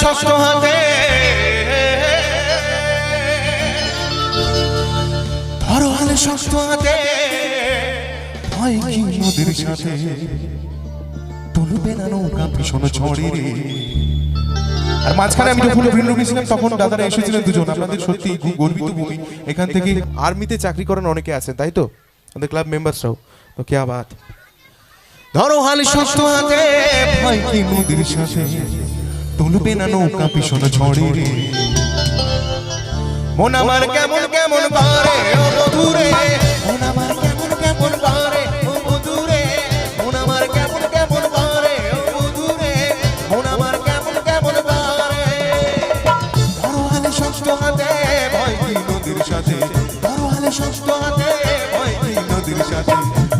শক্ত হাতে। ধরো হালে শক্ত হাতে। ভয় কি সাথে? তুলবে না নৌকা ভীষণ ঝড়ে রে। আর মাঝখানে আমি যখন ভিন্ন গেছিলাম, তখন দাদারা এসেছিলেন দুজন। আপনাদের সত্যি গর্বিত ভূমি। এখান থেকে আর্মিতে চাকরি করেন অনেকে আছেন, তাই তো? আমাদের ক্লাব মেম্বারসরাও। তো কে বাত ধরো হালে শক্ত হাতে। ভয় কি নদীর সাথে? তুলবে না নৌকা ভীষণ ঝড়ে। রে মন আমার কেমন কেমন পারে ও মধুরে মন আমার কেমন কেমন পারে ও মধুরে মন আমার কেমন কেমন পারে ও মধুরে মন আমার কেমন কেমন পারে। ধরো হালে শক্ত হাতে ভয় কি নদীর সাথে? ধরো হালে শক্ত হাতে ভয় কি নদীর সাথে?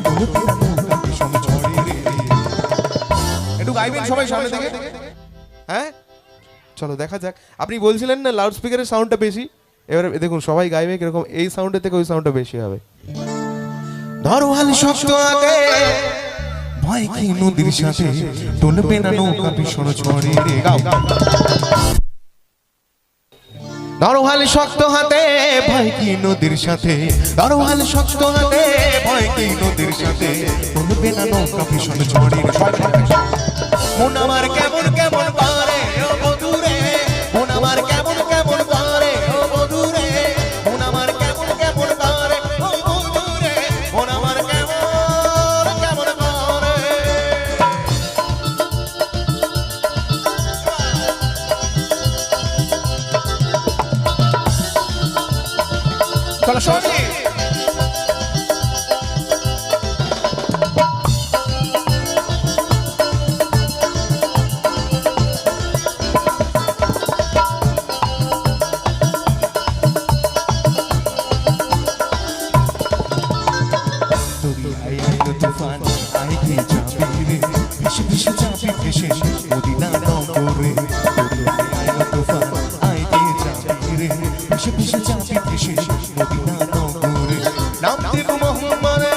তুলবে না নৌকা ভীষণ ঝড়ে রে। একটু গাইবেন সবাই সামনে থেকে। হ্যাঁ? চলো দেখা যাক। আপনি বলছিলেন না লাউড স্পিকারের সাউন্ডটা বেশি? এবারে দেখুন সবাই গাইবে কীরকম এই সাউন্ডের থেকে ওই সাউন্ডটা বেশি হবে। ধরো হালি শক্ত আগে ভয় কি নদীর সাথে? তুলবে না নৌকা ভীষণ ঝড়ে। রে গাও। ধরো শক্ত হাতে ভয় কি নদীর সাথে? ধরো শক্ত হাতে ভয় কি নদীর সাথে? তুলবে না নৌকা ভীষণ ঝড়ে। রে চলো তুফান আইকে যাবি রে? ভেসে ভেসে যাবি ভেসে নগরে নাম দেব মোহাম্মদে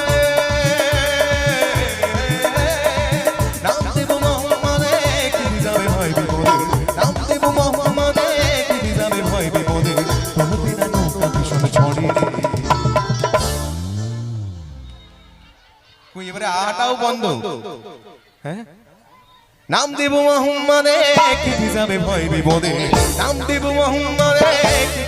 নাম দেব মোহাম্মদে কি যাবে ভয় বিপদে। নাম দেব মোহাম্মদে